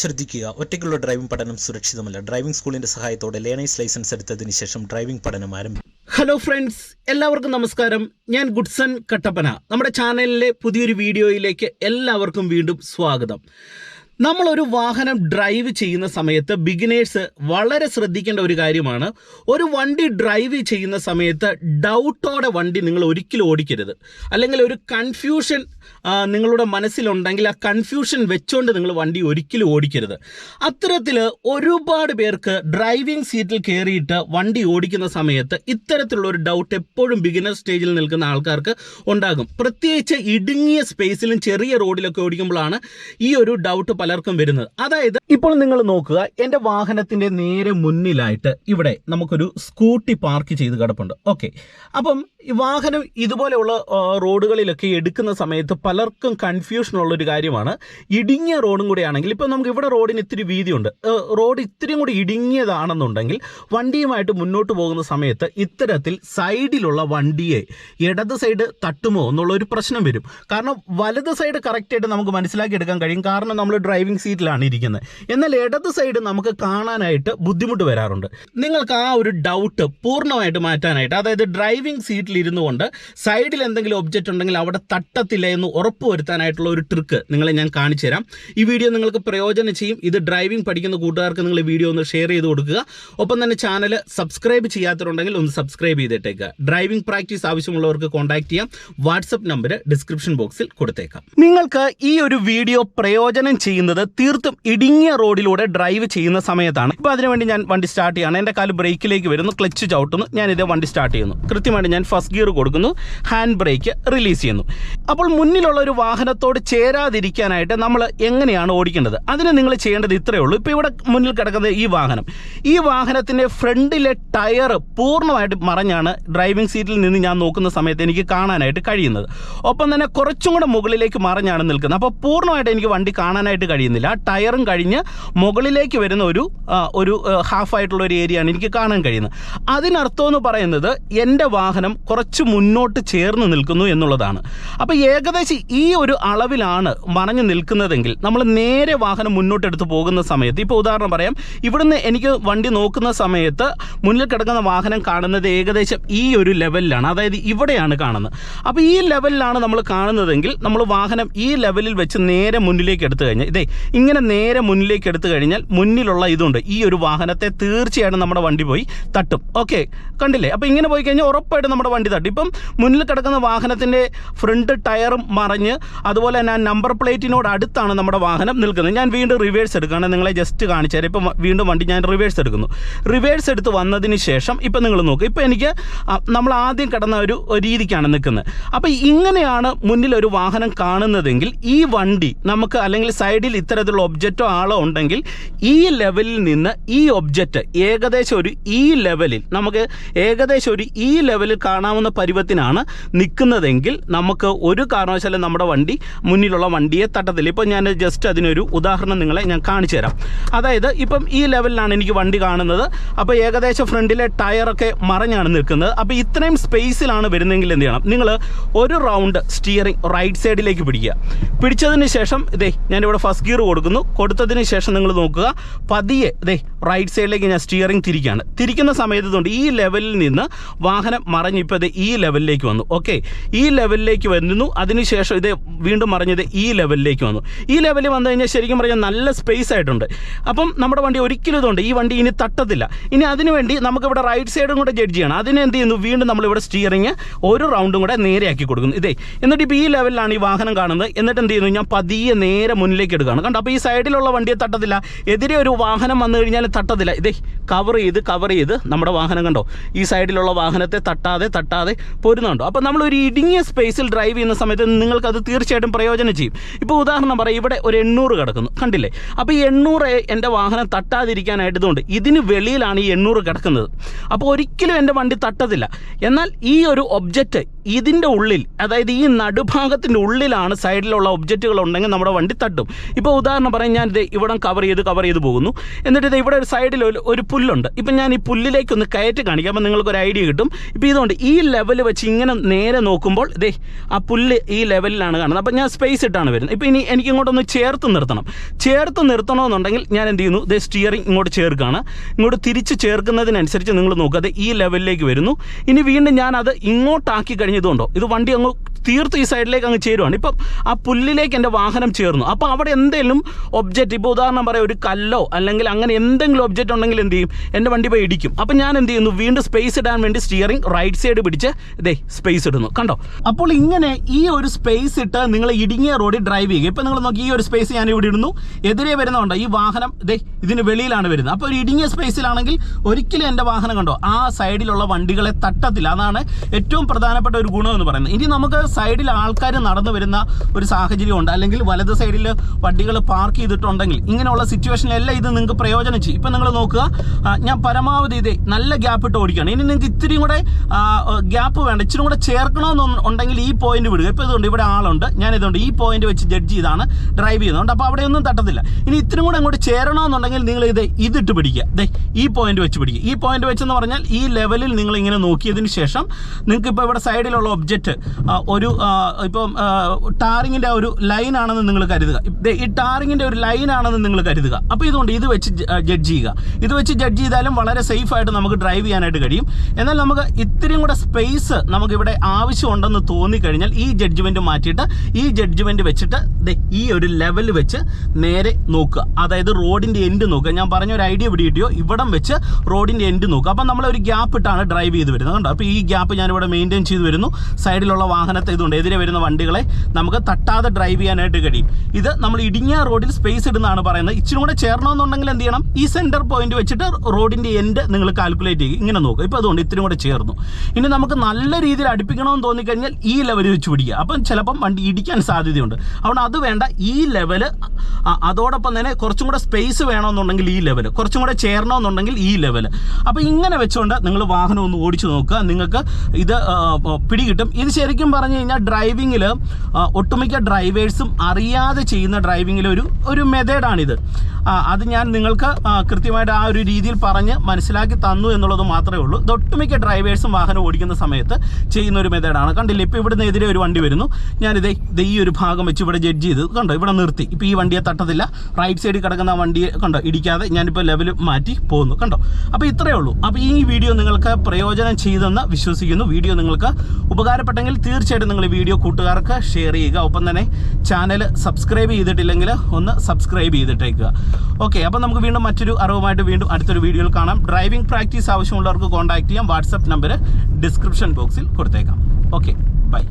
ശ്രദ്ധിക്കുക ഒറ്റയ്ക്കുള്ള ഡ്രൈവിംഗ് പഠനം സുരക്ഷിതമല്ല. ഡ്രൈവിംഗ് സ്കൂളിന്റെ സഹായത്തോടെ ലേണേഴ്സ് ലൈസൻസ് എടുത്തതിന് ശേഷം ഡ്രൈവിംഗ് പഠനം ആരംഭിക്കും ഹലോ ഫ്രണ്ട്സ് എല്ലാവർക്കും നമസ്കാരം. ഞാൻ ഗുഡ്സൺ കട്ടപ്പന. നമ്മുടെ ചാനലിലെ പുതിയൊരു വീഡിയോയിലേക്ക് എല്ലാവർക്കും വീണ്ടും സ്വാഗതം. നമ്മളൊരു വാഹനം ഡ്രൈവ് ചെയ്യുന്ന സമയത്ത് ബിഗിനേഴ്സ് വളരെ ശ്രദ്ധിക്കേണ്ട ഒരു കാര്യമാണ്. ഒരു വണ്ടി ഡ്രൈവ് ചെയ്യുന്ന സമയത്ത് ഡൗട്ടോടെ വണ്ടി നിങ്ങൾ ഒരിക്കലും ഓടിക്കരുത്. അല്ലെങ്കിൽ ഒരു കൺഫ്യൂഷൻ നിങ്ങളുടെ മനസ്സിലുണ്ടെങ്കിൽ ആ കൺഫ്യൂഷൻ വെച്ചുകൊണ്ട് നിങ്ങൾ വണ്ടി ഒരിക്കലും ഓടിക്കരുത്. അത്തരത്തിൽ ഒരുപാട് പേർക്ക് ഡ്രൈവിംഗ് സീറ്റിൽ കയറിയിട്ട് വണ്ടി ഓടിക്കുന്ന സമയത്ത് ഇത്തരത്തിലുള്ള ഒരു ഡൗട്ട് എപ്പോഴും ബിഗിനർ സ്റ്റേജിൽ നിൽക്കുന്ന ആൾക്കാർക്ക് ഉണ്ടാകും. പ്രത്യേകിച്ച് ഇടുങ്ങിയ സ്പേസിലും ചെറിയ റോഡിലൊക്കെ ഓടിക്കുമ്പോഴാണ് ഈ ഒരു ഡൗട്ട് പലർക്കും വരുന്നത്. അതായത് ഇപ്പോൾ നിങ്ങൾ നോക്കുക എന്റെ വാഹനത്തിന്റെ നേരെ മുന്നിലായിട്ട് ഇവിടെ നമുക്കൊരു സ്കൂട്ടി പാർക്ക് ചെയ്ത് കിടപ്പുണ്ട്. ഓക്കെ. അപ്പം വാഹനം ഇതുപോലെയുള്ള റോഡുകളിലൊക്കെ എടുക്കുന്ന സമയത്ത് പലർക്കും കൺഫ്യൂഷൻ ഉള്ള ഒരു കാര്യമാണ്. ഇടുങ്ങിയ റോഡും കൂടെ ആണെങ്കിൽ ഇപ്പോൾ നമുക്ക് ഇവിടെ റോഡിന് ഇത്തിരി വീതിയുണ്ട്. റോഡ് ഇത്രയും കൂടി ഇടുങ്ങിയതാണെന്നുണ്ടെങ്കിൽ വണ്ടിയുമായിട്ട് മുന്നോട്ട് പോകുന്ന സമയത്ത് ഇത്തരത്തിൽ സൈഡിലുള്ള വണ്ടിയെ ഇടത് സൈഡ് തട്ടുമോ എന്നുള്ള ഒരു പ്രശ്നം വരും. കാരണം വലത് സൈഡ് കറക്റ്റായിട്ട് നമുക്ക് മനസ്സിലാക്കി എടുക്കാൻ കഴിയും. കാരണം നമ്മൾ ഡ്രൈവിംഗ് സീറ്റിലാണ് ഇരിക്കുന്നത്. എന്നാൽ ഇടത് സൈഡ് നമുക്ക് കാണാനായിട്ട് ബുദ്ധിമുട്ട് വരാറുണ്ട്. നിങ്ങൾക്ക് ആ ഒരു ഡൗട്ട് പൂർണമായിട്ട് മാറ്റാനായിട്ട് അതായത് ഡ്രൈവിംഗ് സീറ്റിൽ ഇരുന്നു കൊണ്ട് സൈഡിൽ എന്തെങ്കിലും ഒബ്ജക്റ്റ് ഉണ്ടെങ്കിൽ അവിടെ തട്ടത്തില്ല എന്ന് ഉറപ്പ് വരുത്താനായിട്ടുള്ള ഒരു ട്രിക്ക് നിങ്ങളെ ഞാൻ കാണിച്ചു തരാം. ഈ വീഡിയോ നിങ്ങൾക്ക് പ്രയോജനം ചെയ്യും. ഇത് ഡ്രൈവിംഗ് പഠിക്കുന്ന കൂട്ടുകാർക്ക് നിങ്ങൾ വീഡിയോ ഒന്ന് ഷെയർ ചെയ്ത് കൊടുക്കുക. ഒപ്പം തന്നെ ചാനൽ സബ്സ്ക്രൈബ് ചെയ്യാത്തവരുണ്ടെങ്കിൽ ഒന്ന് സബ്സ്ക്രൈബ് ചെയ്തിട്ടേക്കുക ഡ്രൈവിംഗ് പ്രാക്ടീസ് ആവശ്യമുള്ളവർക്ക് കോൺടാക്ട് ചെയ്യാം. വാട്സപ്പ് നമ്പർ ഡിസ്ക്രിപ്ഷൻ ബോക്സിൽ കൊടുത്തേക്കാം. നിങ്ങൾക്ക് ഈ ഒരു വീഡിയോ പ്രയോജനം ചെയ്യുന്നത് തീർത്തും ഇടുങ്ങിയ റോഡിലൂടെ ഡ്രൈവ് ചെയ്യുന്ന സമയത്താണ്. ഇപ്പോൾ അതിനുവേണ്ടി ഞാൻ വണ്ടി സ്റ്റാർട്ട് ചെയ്യാണ്. എന്റെ കാൽ ബ്രേക്കിലേക്ക് വരുന്നു. ക്ലച്ച് ചവിട്ടുന്നു. ഞാൻ ഇതേ വണ്ടി സ്റ്റാർട്ട് ചെയ്യുന്നു. കൃത്യമായിട്ട് ഞാൻ ഫസ്റ്റ് ഗിയർ കൊടുക്കുന്നു ഹാൻഡ് ബ്രേക്ക് റിലീസ് ചെയ്യുന്നു. അപ്പോൾ മുന്നിലുള്ള ഒരു വാഹനത്തോട് ചേരാതിരിക്കാനായിട്ട് നമ്മൾ എങ്ങനെയാണ് ഓടിക്കേണ്ടത്? അതിന് നിങ്ങൾ ചെയ്യേണ്ടത് ഇത്രയേ ഉള്ളൂ. ഇപ്പോൾ ഇവിടെ മുന്നിൽ കിടക്കുന്നത് ഈ വാഹനം. ഈ വാഹനത്തിന്റെ ഫ്രണ്ടിലെ ടയർ പൂർണമായിട്ട് മറഞ്ഞാണ് ഡ്രൈവിംഗ് സീറ്റിൽ നിന്ന് ഞാൻ നോക്കുന്ന സമയത്ത് എനിക്ക് കാണാനായിട്ട് കഴിയുന്നത്. ഒപ്പം തന്നെ കുറച്ചും കൂടെ മുകളിലേക്ക് മറഞ്ഞാണ് നിൽക്കുന്നത്. അപ്പോൾ പൂർണമായിട്ട് എനിക്ക് വണ്ടി കാണാനായിട്ട് കഴിയുന്നില്ല. ആ ടയറും കഴിഞ്ഞ് മുകളിലേക്ക് വരുന്ന ഒരു ഒരു ഹാഫ് ആയിട്ടുള്ള ഒരു ഏരിയയാണ് എനിക്ക് കാണാൻ കഴിയുന്നത്. അതിനർത്ഥം എന്ന് പറയുന്നത് എന്റെ വാഹനം കുറച്ച് മുന്നോട്ട് ചേർന്ന് നിൽക്കുന്നു എന്നുള്ളതാണ്. അപ്പോൾ ഏകദേശം ഈ ഒരു അളവിലാണ് മറഞ്ഞു നിൽക്കുന്നതെങ്കിൽ നമ്മൾ നേരെ വാഹനം മുന്നോട്ടെടുത്ത് പോകുന്ന സമയത്ത് ഇപ്പോൾ ഉദാഹരണം പറയാം ഇവിടുന്ന് എനിക്ക് വണ്ടി നോക്കുന്ന സമയത്ത് മുന്നിൽ കിടക്കുന്ന വാഹനം കാണുന്നത് ഏകദേശം ഈ ഒരു ലെവലിലാണ് അതായത് ഇവിടെയാണ് കാണുന്നത്. അപ്പോൾ ഈ ലെവലിലാണ് നമ്മൾ കാണുന്നതെങ്കിൽ നമ്മൾ വാഹനം ഈ ലെവലിൽ വെച്ച് നേരെ മുന്നിലേക്ക് എടുത്തു കഴിഞ്ഞാൽ ഇതേ ഇങ്ങനെ നേരെ മുന്നിലേക്ക് എടുത്തു കഴിഞ്ഞാൽ മുന്നിലുള്ള ഇതുണ്ട് ഈ ഒരു വാഹനത്തെ തീർച്ചയായിട്ടും നമ്മുടെ വണ്ടി പോയി തട്ടും. ഓക്കെ കണ്ടില്ലേ? അപ്പോൾ ഇങ്ങനെ പോയി കഴിഞ്ഞാൽ ഉറപ്പായിട്ടും നമ്മുടെ വണ്ടി തട്ടി. ഇപ്പം മുന്നിൽ കിടക്കുന്ന വാഹനത്തിന്റെ ഫ്രണ്ട് ടയറും മറിഞ്ഞ് അതുപോലെ തന്നെ ആ നമ്പർ പ്ലേറ്റിനോട് അടുത്താണ് നമ്മുടെ വാഹനം നിൽക്കുന്നത്. ഞാൻ വീണ്ടും റിവേഴ്സ് എടുക്കുകയാണ്. നിങ്ങളെ ജസ്റ്റ് കാണിച്ചു തരാം. ഇപ്പം വീണ്ടും വണ്ടി ഞാൻ റിവേഴ്സ് എടുക്കുന്നു. റിവേഴ്സ് എടുത്ത് വന്നതിന് ശേഷം ഇപ്പം നിങ്ങൾ നോക്കുക ഇപ്പം എനിക്ക് നമ്മൾ ആദ്യം കിടന്ന ഒരു രീതിക്കാണ് നിൽക്കുന്നത്. അപ്പോൾ ഇങ്ങനെയാണ് മുന്നിൽ ഒരു വാഹനം കാണുന്നതെങ്കിൽ ഈ വണ്ടി നമുക്ക് അല്ലെങ്കിൽ സൈഡിൽ ഇത്തരത്തിലുള്ള ഒബ്ജക്റ്റോ ആളോ ഉണ്ടെങ്കിൽ ഈ ലെവലിൽ നിന്ന് ഈ ഒബ്ജക്റ്റ് ഏകദേശം ഒരു ഈ ലെവലിൽ നമുക്ക് ഏകദേശം ഒരു ഈ ലെവലിൽ കാണാവുന്ന പരുവത്തിനാണ് നിൽക്കുന്നതെങ്കിൽ നമുക്ക് ഒരു കാരണവശാലും നമ്മുടെ വണ്ടി മുന്നിലുള്ള വണ്ടിയെ തട്ടത്തില്ല. ഇപ്പോൾ ഞാൻ ജസ്റ്റ് അതിനൊരു ഉദാഹരണം നിങ്ങളെ ഞാൻ കാണിച്ചു തരാം. അതായത് ഇപ്പം ഈ ലെവലിലാണ് എനിക്ക് വണ്ടി കാണുന്നത്. അപ്പോൾ ഏകദേശം ഫ്രണ്ടിലെ ടയറൊക്കെ മറഞ്ഞാണ് നിൽക്കുന്നത്. അപ്പോൾ ഇത്രയും സ്പേസിലാണ് വരുന്നതെങ്കിൽ എന്ത് ചെയ്യണം? നിങ്ങൾ ഒരു റൗണ്ട് സ്റ്റിയറിംഗ് റൈറ്റ് സൈഡിലേക്ക് പിടിക്കുക. പിടിച്ചതിന് ശേഷം ഇതേ ഞാനിവിടെ ഫസ്റ്റ് ഗിയർ കൊടുക്കുന്നു. കൊടുത്തതിന് ശേഷം നിങ്ങൾ നോക്കുക. പതിയെ ഇതേ റൈറ്റ് സൈഡിലേക്ക് ഞാൻ സ്റ്റിയറിംഗ് തിരിക്കുകയാണ്. തിരിക്കുന്ന സമയത്ത് ഈ ലെവലിൽ നിന്ന് വാഹനം മറഞ്ഞിപ്പോൾ ഇത് ഈ ലെവലിലേക്ക് വന്നു. ഓക്കെ ഈ ലെവലിലേക്ക് വരുന്നു അതിനുശേഷം ഇത് വീണ്ടും മറിഞ്ഞത് ഈ ലെവലിലേക്ക് വന്നു. ഈ ലെവലിൽ വന്നു കഴിഞ്ഞാൽ ശരിക്കും പറഞ്ഞാൽ നല്ല സ്പേസ് ആയിട്ടുണ്ട്. അപ്പം നമ്മുടെ വണ്ടി ഒരിക്കലും ഇതുണ്ട്. ഈ വണ്ടി ഇനി തട്ടത്തില്ല. ഇനി അതിനുവേണ്ടി നമുക്കിവിടെ റൈറ്റ് സൈഡും കൂടെ ജഡ്ജ് ചെയ്യണം. അതിന് എന്ത് ചെയ്യുന്നു? വീണ്ടും നമ്മളിവിടെ സ്റ്റിയറിങ് ഒരു റൗണ്ടും കൂടെ നേരെയാക്കി കൊടുക്കുന്നു. ഇതേ എന്നിട്ട് ഇപ്പോൾ ഈ ലെവലിലാണ് ഈ വാഹനം കാണുന്നത്. എന്നിട്ട് എന്ത് ചെയ്യുന്നു? ഞാൻ പതിയെ നേരെ മുന്നിലേക്ക് എടുക്കുകയാണ്. കണ്ടോ? അപ്പോൾ ഈ സൈഡിലുള്ള വണ്ടിയെ തട്ടത്തില്ല. എതിരെ ഒരു വാഹനം വന്നു കഴിഞ്ഞാൽ തട്ടത്തില്ല. ഇതേ കവർ ചെയ്ത് കവർ ചെയ്ത് നമ്മുടെ വാഹനം കണ്ടോ? ഈ സൈഡിലുള്ള വാഹനത്തെ തട്ടാതെ തട്ടാതെ പോരുന്നുണ്ടോ അപ്പോൾ നമ്മൾ ഒരു ഇടുങ്ങിയ സ്പേസിൽ ഡ്രൈവ് ചെയ്യുന്ന സമയത്ത് നിങ്ങൾക്കത് തീർച്ചയായിട്ടും പ്രയോജനം ചെയ്യും. ഇപ്പോൾ ഉദാഹരണം പറയാം ഇവിടെ ഒരു എണ്ണൂറ് കിടക്കുന്നു കണ്ടില്ലേ? അപ്പോൾ ഈ എണ്ണൂറ് എന്റെ വാഹനം തട്ടാതിരിക്കാനായിട്ട് ഇതുകൊണ്ട് ഇതിന് വെളിയിലാണ് ഈ എണ്ണൂറ് കിടക്കുന്നത്. അപ്പോൾ ഒരിക്കലും എന്റെ വണ്ടി തട്ടത്തില്ല. എന്നാൽ ഈ ഒരു ഒബ്ജക്റ്റ് ഇതിന്റെ ഉള്ളിൽ അതായത് ഈ നടുഭാഗത്തിന്റെ ഉള്ളിലാണ് സൈഡിലുള്ള ഒബ്ജക്റ്റുകൾ ഉണ്ടെങ്കിൽ നമ്മുടെ വണ്ടി തട്ടും. ഇപ്പോൾ ഉദാഹരണം പറയാം ഞാൻ ഇത് ഇവിടെ കവർ ചെയ്ത് കവർ ചെയ്ത് പോകുന്നു. എന്നിട്ട് ഇത് ഇവിടെ ഒരു സൈഡിൽ ഒരു പുല്ലുണ്ട്. ഇപ്പം ഞാൻ ഈ പുല്ലിലേക്കൊന്ന് കയറ്റി കാണിക്കാം അപ്പം നിങ്ങൾക്കൊരു ഐഡിയ കിട്ടും. ഇപ്പോൾ ഇതുകൊണ്ട് ഈ ലെവൽ വെച്ച് ഇങ്ങനെ നേരെ നോക്കുമ്പോൾ ഇതേ ആ പുല്ല് ഈ ലെവലിലാണ് കാണുന്നത്. അപ്പം ഞാൻ സ്പേസ് ഇട്ടാണ് വരുന്നത്. ഇപ്പോൾ ഇനി എനിക്ക് ഇങ്ങോട്ടൊന്ന് ചേർത്ത് നിർത്തണം. ചേർത്ത് നിർത്തണമെന്നുണ്ടെങ്കിൽ ഞാൻ എന്ത് ചെയ്യുന്നു? ഇതേ സ്റ്റിയറിംഗ് ഇങ്ങോട്ട് ചേർക്കുകയാണ് ഇങ്ങോട്ട് തിരിച്ച് ചേർക്കുന്നതിനനുസരിച്ച് നിങ്ങൾ നോക്കുക. അത് ഈ ലെവലിലേക്ക് വരുന്നു. ഇനി വീണ്ടും ഞാൻ അത് ഇങ്ങോട്ടാക്കി കഴിഞ്ഞതുകൊണ്ടോ ഇത് വണ്ടി അങ്ങ് തീർത്ത് ഈ സൈഡിലേക്ക് അങ്ങ് ചേരുവാണ്. ഇപ്പം ആ പുല്ലിലേക്ക് എന്റെ വാഹനം ചേർന്നു. അപ്പോൾ അവിടെ എന്തെങ്കിലും ഒബ്ജക്റ്റ് ഇപ്പോൾ ഉദാഹരണം പറയാം ഒരു കല്ലോ അല്ലെങ്കിൽ അങ്ങനെ എന്തെങ്കിലും ഒബ്ജക്റ്റ് ഉണ്ടെങ്കിൽ എന്ത് ചെയ്യും? എന്റെ വണ്ടി പോയി ഇടിക്കും. അപ്പം ഞാൻ എന്ത് ചെയ്യുന്നു? വീണ്ടും സ്പേസ് ഇടാൻ വേണ്ടി സ്റ്റിയറിംഗ് റൈറ്റ് സൈഡ് പിടിച്ച് ഇതേ സ്പേസ് ഇടുന്നു. കണ്ടോ? അപ്പോൾ ഇങ്ങനെ ഈ ഒരു സ്പേസ് ഇട്ട് നിങ്ങൾ ഇടുങ്ങിയ റോഡിൽ ഡ്രൈവ് ചെയ്യുക. ഇപ്പം നിങ്ങൾ നോക്കി ഈ ഒരു സ്പേസ് ഞാൻ ഇവിടെ ഇടുന്നു. എതിരെ വരുന്നുണ്ട് ഈ വാഹനം ഇതേ ഇതിന് വെളിയിലാണ് വരുന്നത്. അപ്പോൾ ഒരു ഇടുങ്ങിയ സ്പേസിലാണെങ്കിൽ ഒരിക്കലും എന്റെ വാഹനം കണ്ടോ? ആ സൈഡിലുള്ള വണ്ടികളെ തട്ടത്തില്ല. അതാണ് ഏറ്റവും പ്രധാനപ്പെട്ട ഒരു ഗുണമെന്ന് പറയുന്നത്. ഇനി നമുക്ക് സൈഡിൽ ആൾക്കാർ നടന്നു വരുന്ന ഒരു സാഹചര്യം ഉണ്ട് അല്ലെങ്കിൽ വലത് സൈഡിൽ വണ്ടികൾ പാർക്ക് ചെയ്തിട്ടുണ്ടെങ്കിൽ ഇങ്ങനെയുള്ള സിറ്റുവേഷനിലെല്ലാം ഇത് നിങ്ങൾക്ക് പ്രയോജനം ചെയ്യും. ഇപ്പം നിങ്ങൾ നോക്കുക ഞാൻ പരമാവധി ഇതേ നല്ല ഗ്യാപ്പ് ഇട്ട് ഓടിക്കുകയാണ്. ഇനി നിങ്ങൾക്ക് ഇത്തിരിയും കൂടെ ഗ്യാപ്പ് വേണ്ട. ഇച്ചിരി കൂടെ ചേർക്കണമെന്ന് ഉണ്ടെങ്കിൽ ഈ പോയിന്റ് വിടുക. ഇപ്പോൾ ഇതുകൊണ്ട് ഇവിടെ ആളുണ്ട്. ഞാൻ ഇതുകൊണ്ട് ഈ പോയിന്റ് വെച്ച് ജഡ്ജ് ചെയ്താണ് ഡ്രൈവ് ചെയ്യുന്നത് അപ്പോൾ അവിടെ ഒന്നും തട്ടത്തില്ല. ഇനി ഇത്തിരി കൂടെ അങ്ങോട്ട് ചേരണമെന്നുണ്ടെങ്കിൽ നിങ്ങൾ ഇത് ഇതിട്ട് പിടിക്കുക. ദേ ഈ പോയിന്റ് വെച്ച് പിടിക്കുക. ഈ പോയിന്റ് വെച്ചെന്ന് പറഞ്ഞാൽ ഈ ലെവലിൽ നിങ്ങൾ ഇങ്ങനെ നോക്കിയതിന് ശേഷം നിങ്ങൾക്ക് ഇപ്പോൾ ഇവിടെ സൈഡിലുള്ള ഒബ്ജക്റ്റ് ഒരു ഇപ്പം ടാറിങ്ങിന്റെ ഒരു ലൈൻ ആണെന്ന് നിങ്ങൾ കരുതുക. ഈ ടാറിങ്ങിന്റെ ഒരു ലൈൻ ആണെന്ന് നിങ്ങൾ കരുതുക. അപ്പോൾ ഇതുകൊണ്ട് ഇത് വെച്ച് ജഡ്ജ് ചെയ്യുക. ഇത് വെച്ച് ജഡ്ജ് ചെയ്താലും വളരെ സേഫായിട്ട് നമുക്ക് ഡ്രൈവ് ചെയ്യാനായിട്ട് കഴിയും. എന്നാൽ നമുക്ക് ഇത്രയും കൂടെ സ്പേസ് നമുക്കിവിടെ ആവശ്യമുണ്ടെന്ന് തോന്നിക്കഴിഞ്ഞാൽ ഈ ജഡ്ജ്മെന്റ് മാറ്റിയിട്ട് ഈ ജഡ്ജ്മെന്റ് വെച്ചിട്ട് ഈ ഒരു ലെവൽ വെച്ച് നേരെ നോക്കുക. അതായത് റോഡിന്റെ എൻഡ് നോക്കുക. ഞാൻ പറഞ്ഞ ഒരു ഐഡിയ ഇവിടെ കിട്ടിയോ? ഇവിടം വെച്ച് റോഡിന്റെ എൻഡ് നോക്കുക. അപ്പം നമ്മൾ ഒരു ഗ്യാപ്പ് ഇട്ടാണ് ഡ്രൈവ് ചെയ്ത് വരുന്നത്. കണ്ടോ? അപ്പോൾ ഈ ഗ്യാപ്പ് ഞാനിവിടെ മെയിന്റെയിൻ ചെയ്ത് വരുന്നു. സൈഡിലുള്ള വാഹനത്തെ ഇതുകൊണ്ട് എതിരെ വരുന്ന വണ്ടികളെ നമുക്ക് തട്ടാതെ ഡ്രൈവ് ചെയ്യാനായിട്ട് കഴിയും. ഇത് നമ്മൾ ഇടുങ്ങിയ റോഡിൽ സ്പേസ് ഇടുന്നതാണ് പറയുന്നത്. ഇച്ചിരി കൂടെ ചേർണമെന്നുണ്ടെങ്കിൽ എന്ത് ചെയ്യണം? ഈ സെന്റർ പോയിന്റ് വെച്ചിട്ട് റോഡിന്റെ എൻഡ് നിങ്ങൾ കാൽക്കുലേറ്റ് ചെയ്യുക. ഇങ്ങനെ നോക്കുക. ഇപ്പോൾ അതുകൊണ്ട് ഇത്തിരി കൂടെ ചേർന്നു. ഇനി നമുക്ക് നല്ല രീതിയിൽ അടുപ്പിക്കണമെന്ന് തോന്നിക്കഴിഞ്ഞാൽ ഈ ലെവൽ വെച്ച് പിടിക്കുക. അപ്പം ചിലപ്പം വണ്ടി ഇടിക്കാൻ സാധ്യതയുണ്ട്. അതുകൊണ്ട് അത് വേണ്ട ഈ ലെവൽ അതോടൊപ്പം തന്നെ കുറച്ചും കൂടെ സ്പേസ് വേണമെന്നുണ്ടെങ്കിൽ ഈ ലെവൽ കുറച്ചും കൂടെ ചേരണമെന്നുണ്ടെങ്കിൽ ഈ ലെവൽ അപ്പോൾ ഇങ്ങനെ വെച്ചുകൊണ്ട് നിങ്ങൾ വാഹനം ഒന്ന് ഓടിച്ചു നോക്കുക. നിങ്ങൾക്ക് ഇത് പിടികിട്ടും. ഇത് ശരിക്കും പറഞ്ഞു കഴിഞ്ഞാൽ ഡ്രൈവിങ്ങിൽ ഒട്ടുമിക്ക ഡ്രൈവേഴ്സും അറിയാതെ ചെയ്യുന്ന ഡ്രൈവിങ്ങിൽ ഒരു ഒരു മെത്തേഡാണിത് അത് ഞാൻ നിങ്ങൾക്ക് കൃത്യമായിട്ട് ആ ഒരു രീതിയിൽ പറഞ്ഞ് മനസ്സിലാക്കി തന്നു എന്നുള്ളത് മാത്രമേ ഉള്ളൂ. ഇത് ഒട്ടുമിക്ക ഡ്രൈവേഴ്സും വാഹനം ഓടിക്കുന്ന സമയത്ത് ചെയ്യുന്ന ഒരു മെത്തേഡാണ് കണ്ടില്ല? ഇപ്പോൾ ഇവിടുന്ന് എതിരെ ഒരു വണ്ടി വരുന്നു. ഞാനിത് ഈ ഒരു ഭാഗം വെച്ച് ഇവിടെ ചെയ്ത് കണ്ടോ ഇവിടെ നിർത്തി. ഇപ്പോൾ ഈ വണ്ടിയെ തട്ടത്തില്ല. റൈറ്റ് സൈഡിൽ കിടക്കുന്ന വണ്ടിയെ കണ്ടോ ഇടിക്കാതെ ഞാനിപ്പോൾ ലെവൽ മാറ്റി പോകുന്നു കണ്ടോ? അപ്പോൾ ഇത്രയേ ഉള്ളൂ. അപ്പോൾ ഈ വീഡിയോ നിങ്ങൾക്ക് പ്രയോജനം ചെയ്തെന്ന് വിശ്വസിക്കുന്നു. വീഡിയോ നിങ്ങൾക്ക് ഉപകാരപ്പെട്ടെങ്കിൽ തീർച്ചയായിട്ടും നിങ്ങൾ ഈ വീഡിയോ കൂട്ടുകാർക്ക് ഷെയർ ചെയ്യുക. ഒപ്പം തന്നെ ചാനൽ സബ്സ്ക്രൈബ് ചെയ്തിട്ടില്ലെങ്കിൽ ഒന്ന് സബ്സ്ക്രൈബ് ചെയ്തിട്ടേക്കുക. ഓക്കെ അപ്പോൾ നമുക്ക് വീണ്ടും മറ്റൊരു അറിവുമായിട്ട് വീണ്ടും അടുത്തൊരു വീഡിയോയിൽ കാണാം. ഡ്രൈവിംഗ് പ്രാക്ടീസ് ആവശ്യമുള്ളവർക്ക് കോൺടാക്ട് ചെയ്യാം. വാട്സപ്പ് നമ്പർ ഡിസ്ക്രിപ്ഷൻ ബോക്സിൽ കൊടുത്തേക്കാം. Okay bye